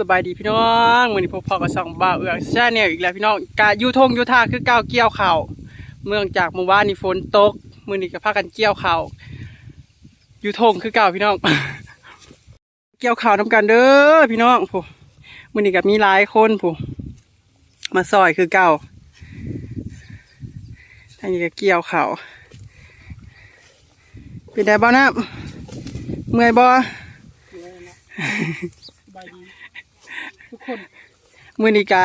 สบายดีพี่น้องวันนี้พบพ่อกับสองบ่าวเอือกแช่แนวอีกแล้วพี่น้องกะอยูทงยูท่าคือก้าวเกี่ยวเข่าเมืองจากเมื่อวานนี่ฝนตกมือนี้ก็พากันเกี่ยวเข่ายูทงคือเก่าพี่น้อง เกี่ยวเข่าวนํกันเด้อพี่น้องผู้มือนี้ก็มีหลายคนผู้มาซอยคือเก่าทางนี้ก็เกี่ยวเข่าเป็นไงบ้างนะเมื่อยบ่สบายดี ทุกคนมื่อนี้กา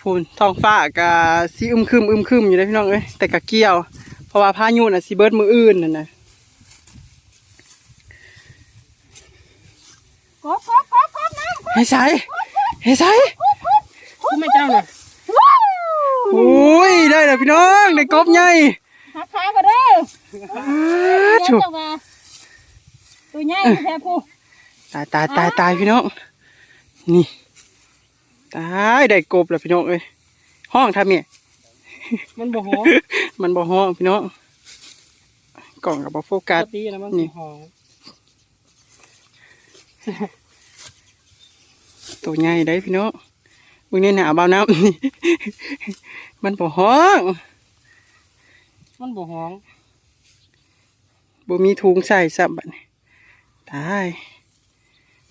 ฟูนท้องฟ้ากาสีอึมครึมอึมครึมอยู่เลยพี่น้องเอ้ยแต่กะเกี่ยว เพราะว่าพายุน่ะสีเบิดมืออื่นน่ะนะกบกบกบกบน้ำเฮ้ยใส่เฮ้ยใส่คุณแม่เจ้าน่ะว้าวโอ้ยได้แล้วพี่น้องได้กบใหญ่หักขาก็ได้อ้าเดี๋ยวชูเจ้ามาตัวใหญ่แท้ผู้ตายตายตายตายพี่น้องนี่ ตายได้กบแล้วพี่น้องเอ้ยห้องทำเมียมันบ่หอมมันบ่ห้องพี่น้องกล่องกับบ่โฟปกัสกตินะมันนี่สิหอมตัวใหญ่ได้พี่น้องมึงนี่หนาเบาน้ำนี่มันบ่ห้อง มันบ่หอมบ่มีถุงใส่ซับบัดนี้ตาย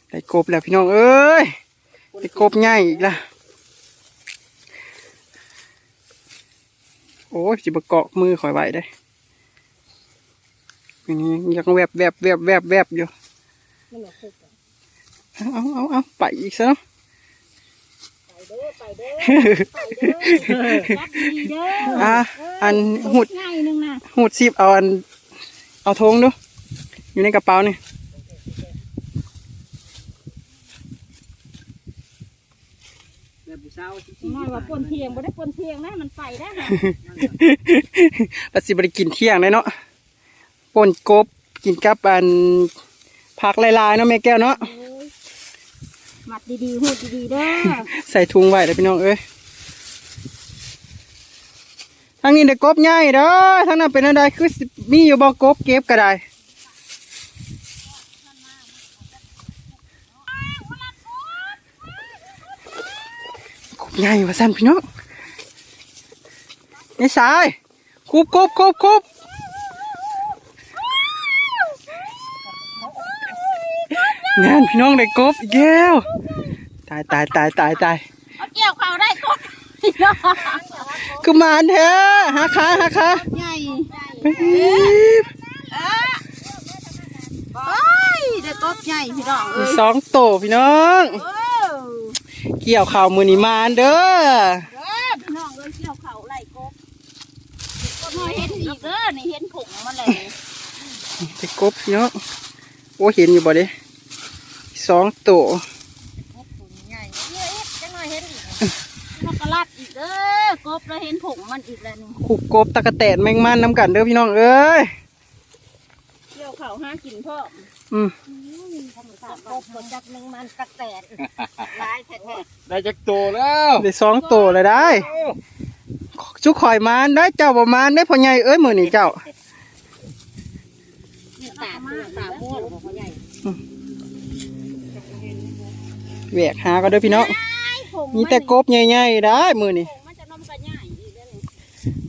ได้กบแล้วพี่น้องเอ้ย ได้กบใหญ่อีกละโอ้ยสิบเกาะมือข่อยไว้ได้อันนี้ยังแวบแวบแวบแวบแวบอยู่มันน่ะครบอะเอาเอาเอาไปอีกซะเนาะไปเด้อไปเด้อไปเด้อจับดีๆเด้ออะอันหุดง่ายหนึงนะหูดซีบเอาอันเอาทงดูอยู่ในกระเป๋านี่ น้อยว่าปนเทียงบ่ได้ปนเทียงนะมันไปได้นะปัสสิบริกินเที่ยงเลยเนาะป่นกบกินกับอันผักลายๆเนาะแม่แก้วเนาะโอ้ยมัดดีๆหูดดีๆเด้อใส่ถุงไว้เลยพี่น้องเอ้ยทางนี้เด็กกบใหญ่เด้อทางนั้นเป็นอะไรคือสิมีอยู่บ่กบเก็บก็ได้ ใหญ่ว่าสั่นพี่น้องไอ้สายคุบกบกบกบงานพี่น้องได้กบอีกแล้วตายตายตายตายตายเอาเกี่ยวเขาได้กบคือหมานแท้หาขาหาขาใหญ่ปี๊บโอ้ยได้กบใหญ่พี่น้องมีเอ้ยสองโตพี่น้องโอ้ เกี่ยวข่าวมือนีมานเด้อเด้อพี่น้องเอ้ยเกี่ยวเขาไล่กบก็น้อยเห็นอีกเด้อนี่เห็นผงมันเลยไปกบพี่น้องโอ้เห็นอยู่บ่เด้สองตใหญ่เยอะอีกจังหน่อยเห็นอีกมันก็ลัดอีกเด้อกบแล้วเห็นผงมันอีกแล้วนี่ขุบกบตะกะแตนแมงมันน้ำกันเด้อพี่น้องเอ้ยเกี่ยวเขาห้ากินพ่ออืม กบหมดจากหนึ่งมันตะแตนลายแท้ได้จักโตแล้วได้สองโตเลยได้จุกข่อยมานได้เจ้าบ่มานได้พ่อใหญ่เอ้ยมือนี่เจ้าๆนี่ตาม่วงตาม่วงของเขาใหญ่แหวกหาก็เด้อพี่น้องผงมีแต่กบใหญ่ๆได้มือนี่ผงมันจะนมกันใหนี่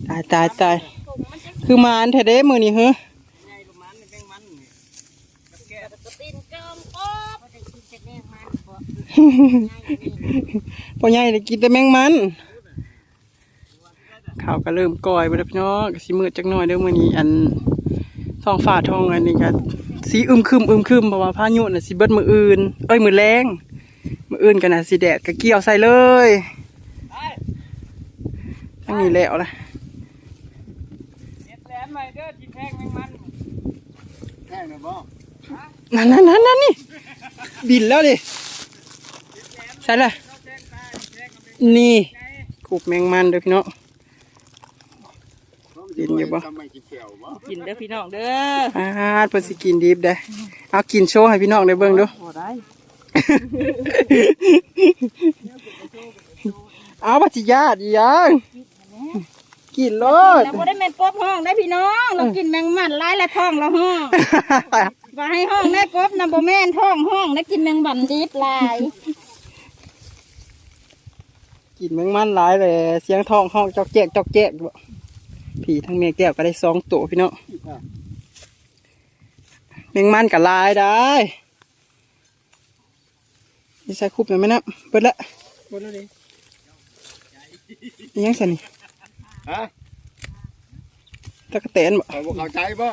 ตายตายตายคือมานแท้เด้มือนี่เฮ้อ กระตินเกิมกบมันจะกินจะแน่มันบ่ พ่อใหญ่ได้กินแต่แมงมันข้าวก็เริ่มก่อยไปแล้วพี่น้องก็สิมืดจักหน่อยเด้อมื้อนี้อันท้องฟ้าท้องอันนี้ก็สีอึมครึมอึมครึมเพราะว่าพายุน่ะสิเบิดมื้ออื่น เอ้ยมื้อแรงมื้ออื่นก็น่ะสิแดดก็เกี่ยวใส่เลยทั้งนี้แล้วล่ะเน็ตแลนใหม่เด้อที่แพงแมงมันแพงนะบ่นั่นนั่นนั่นนั่นนี่บินแล้วดิ ใช่ละนี่กูบแมงมันเด้อพี่น้องกินอยู่บ่กินเด้อพี่น้องเด้ออาหารเพิ่นสิกินดิบได้อเอากินโชว์ให้พี่น้องได้เบิ่งดูบ่ได้เอาบัจิญาติอีหยังกินโลดเราบ่ได้แม่นกบห้องได้พี่น้องเรากินแมงมันหลายละท้องเราห้องว่าให้ห้องแม่กบนะบ่แม่นท้องห้องได้กินแมงบันดิบหลาย กินแมงมันหลายเลยเสียงท้องห้องจอกแจกจอกแจกบ่ผีทั้งเมียแก้วก็ได้สองตัวพี่น้องแมงมันกับลายได้นี่ใส่คุบหน่อยไหมนะเปิดละบนแล้วดินี่ยังสันนี่ฮะตะกะเตนบ่ข่อยบ่เข้าใจบ่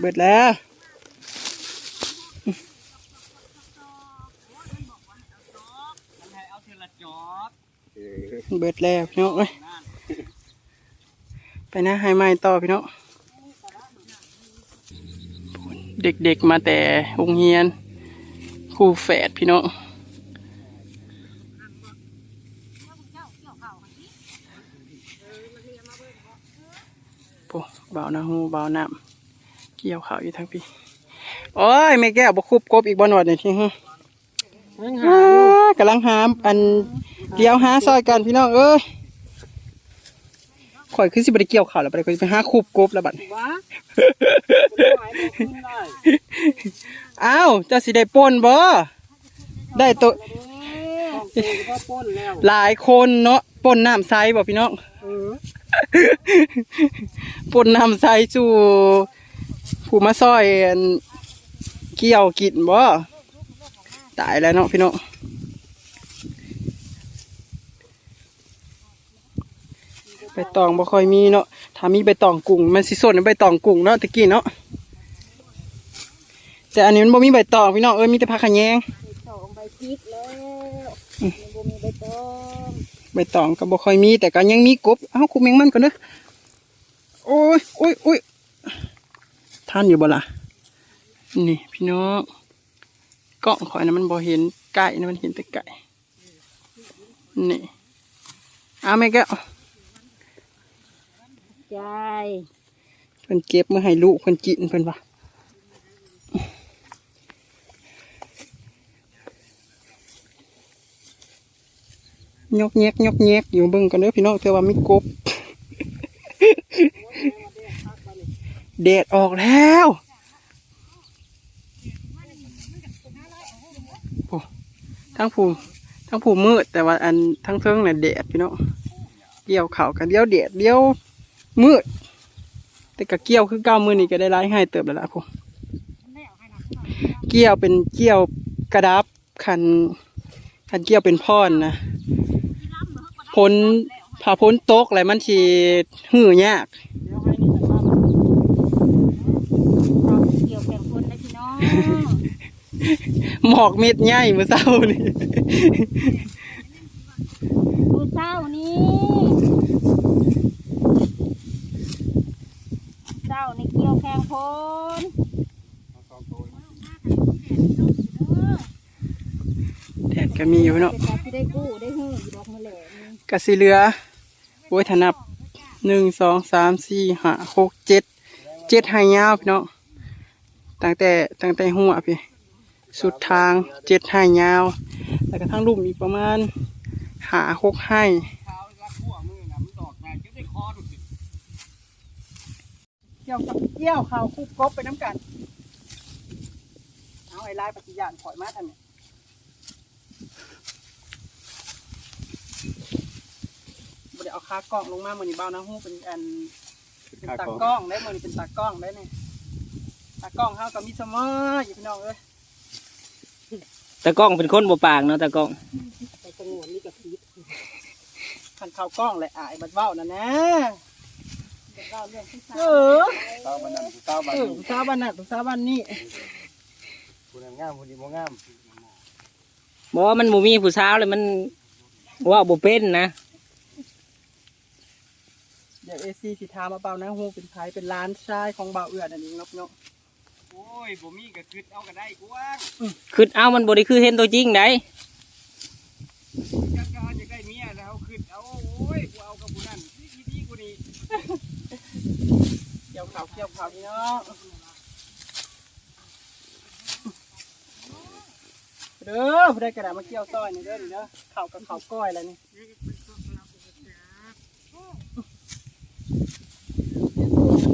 เบิดแล้ว มันให้เอาเทละจอบ เออเบิดแล้วพี่น้องเอ้ยไปนะให้ไม้ต่อพี่น้องเด็กๆมาแต่โรงเรียนครูแฝดพี่น้องโอ้เบาหน้าหูเบาน้ำเกี่ยวขาวอยู่ทั้งพี่โอ้ยไม่แก้วบ่คุบกบอีกบ่หนวดนี่ทีฮึอ่ากำลังหามอัน เดียวหาซอยกันพี่น้องเอ้ยข่อยคือสิบ่ได้เกี่ยวขาวแล้วได้ข่อยไปหาคุบกบแล้วบัดนี้ว้าดอ้าวเจ้าสิได้ปนบ่ได้ตัวหลายคนเนาะปนน้ำใสบ่พี่น้องปนน้ำใสสู่ผู้มาซอยเกี่ยวกินบ่ตายแล้วเนาะพี่น้อง ใบตองบ่ค่อยมีเนาะถ้ามีใบตองกุ้งมันสิสดในใบตองกุ้งเนาะตะกี้เนาะแต่อันนี้มันบ่มีใบตองพี่น้องเอ้ยมีแต่ผักขะแยงสองใบพริกแล้วยังบ่มีใบตองใบตองก็บ่ค่อยมีแต่ก็ยังมีกบเอ้าคุมแมงมันก่อนเด้อโอ้ยโอ้ยโอ้ยท่านอยู่บ่ล่ะนี่พี่น้องกล้องข่อยนะมันบ่เห็นไก่นะมันเห็นแต่ไก่นี่เอาแม่แก้ว ใจเพิ่นเก็บมาให้ลูกเพิ่นกินเพิ่นว่ายกแยกยกแยกอยู่เบิ่งกันเด้อพี่น้องแต่ว่ามีกบแดดออกแล้วโอ้ทั้งผูทั้งผูมืดแต่ว่าอันทั้งเทิงเนี่ยแดดพี่น้องเกี่ยวเข่าวกันเดียวแดดเดียว มืด แต่กะเกี่ยวคือเก้ามือนี่ก็ได้ร้ายให้เติบแล้วล่ะผมเกี่ยวเป็นเกี่ยวกระดับคันคันเกี่ยวเป็นพ่อนนะพ้นผ่าพ้นตกอะไรมันทีหื้อยากเราเกี่ยวแข่งคนได้พี่น้องหมอกเม็ดใหญ่เมื่อเช้านี่ดูเศร้านี่เศร้า นี่เกี่ยวแข่งคนแดดก็มีอยู่เนาะเป็นการที่ได้กู้ได้หื้ออยู่ดอกมะแหลนี่กะสิเหลือโอ้ยถนับหนึ่งสองสามสี่ห้าหกเจ็ดเจ็ดไฮยาวพี่น้องตั้งแต่ตั้งแต่หัวพี่สุดทางเจ็ดไฮยาว แล้วก็ทั้งลุ่มอีกประมาณหาหกไฮเท้ารักหัวมือน่ะมันตอกแรงจะได้คอดูสิ เกี่ยวกับเกี่ยวข่าวคุกกบไปน้ำกัน เอาไอ้ลายปฏิญาณถอยมาทันเนี่ยบ่ได้เอาคากล้องลงมาเหมือนนี่เบ้านะฮู้เป็นอันเป็นตากล้องได้เหมือนเป็นตากล้องได้เนี่ยตากล้องเฮาก็มีเสมออยู่พี่น้องเอ้ยตะกล้องเป็นคนบ่ปากเนาะตะกล้องไปสงวนนี่กับพีทคันเข้ากล้องเลยอายบัดเว้านั่นนะ เดี๋ยวเราเรื่องที่สามเออเต้ามันนั่นเต้าบัดเออนี้ผู้สาวบ้านนั้นผู้สาวบ้านนี้ผู้นั้นงามผู้นี้บ่งามบอกว่ามันบ่มีผู้สาวเลยมันว่าบ่เป็นนะเดี๋ยวเอซีสิถามมาเบานะฮู้เป็นไผเป็นร้านชายของเบาเอื้อนั่นเองเนาะพี่น้องโอ้ยบ่มีก็คิดเอาก็ได้กว่าคือเอามันบ่ได้คือเห็นตัวจริงได้ จักรจะได้เมียแล้วคิดเอาโอ้ยกูเอากับผู้นั้นนี่ดีกูนี่ เกี่ยวขาวเกี่ยวขาวพี่น้องเด้อผู้ใดกระดาษมาเกี่ยวซอยนี่เด้อนี่เด้อข้าวกับข้าวก้อยแล้วนี่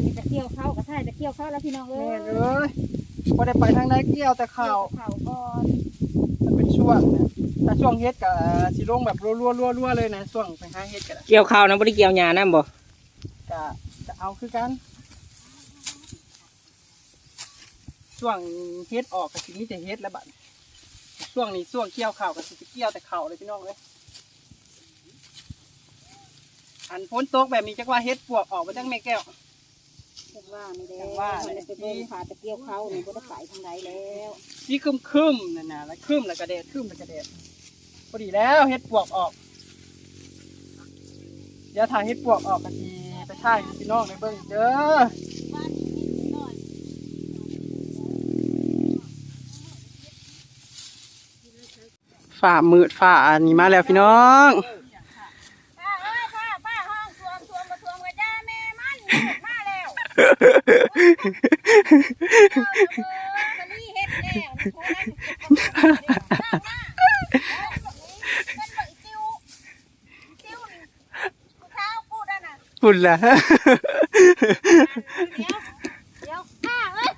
มีตะเกียวเข้ากับท่ายตะเกียวเข้าแล้วพี่น้องเอ้แม่ยนเอ้ยบ่ได้ไปทางใดเกี่ยวแต่ข้าวข่าวก่อนมันเป็นช่วงนะถ้าช่วงเฮ็ดกับสิลงแบบรัวๆรัวๆเลยนะช่วงไปหาเฮ็ดกันเกี่ยวข้าวนะบ่ได้เกี่ยวหญ้านํบ่ก็จะเอาคือกันช่วงเฮ็ดออกก็สิมีแต่เฮ็ดแล้วบัดช่วงนี้ช่วงเกี่ยวข้าวก็สิไปเกี่ยวแต่ข้าวเลยพี่น้องเลยอันพ้นตกแบบนี้จักว่าเฮ็ดปวกออกมาจังแม่แก้วจังว่านี่แหละจังว่ามันไปเบิ่งขาตะเกียวเขานี่บ่ได้ไปทางใดแล้วสีคึมคึมๆนั่นน่ะแล้วคึมแล้วก็แดดคึมแล้วก็แดดพอดีแล้วเฮ็ดปวกออกเดี๋ยวถ่ายเฮ็ดปวกออกกันทีไป ถ่ายให้พี่น้องในเบิ่งเด้อฝ่ามืดฝ่าอันนี้มาแล้วพี่น้อง ป้าเอ้ยป้าป้าห้องทวมทวมมาทวมกับจ้าแม่มันมาแล้วตอนนี้เฮ็ดแล้วโทรได้ติวติวนี่เช้ากู ได้น่ะฝุ่นละเดี๋ยวเดี๋ยวป้าเอ้ย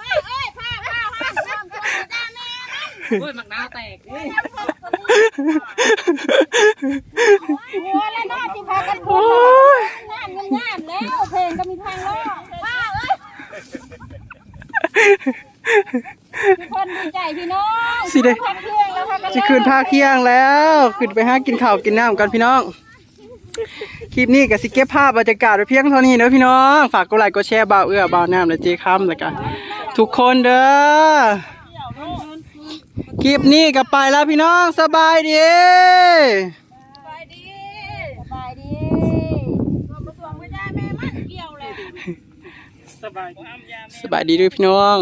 ป้าเอ้ยป้าป้าห้องทวมทวมกับจ้าแม่มันโอ้ยมักนาวแตกหัวแล้วน่าสิพากันพูดงานยังงานแล้วเพลงก็มีทางรอดป้าเอ้ยทุกคนดีใจพี่น้องสิได้ พักเที่ยงแล้วพากัน จะคืนภาคเที่ยงแล้ว ขึ้นไปหากินข้าวกินน้ำกันพี่น้อง คลิปนี้ก็สิเก็บภาพบรรยากาศไว้เพียงเท่านี้เด้อพี่น้อง ฝากกดไลค์กดแชร์บ่าวเอื้อบ่าวน้ำและเจค้ำแล้วกันทุกคนเด้อคลิปนี้ก็ไปแล้วพี่น้องสบายดีสบายดีสบายดีตัวปรวงไม่ได้แม่มันเกี่ยวเลยสบายดีด้วยพี่น้อง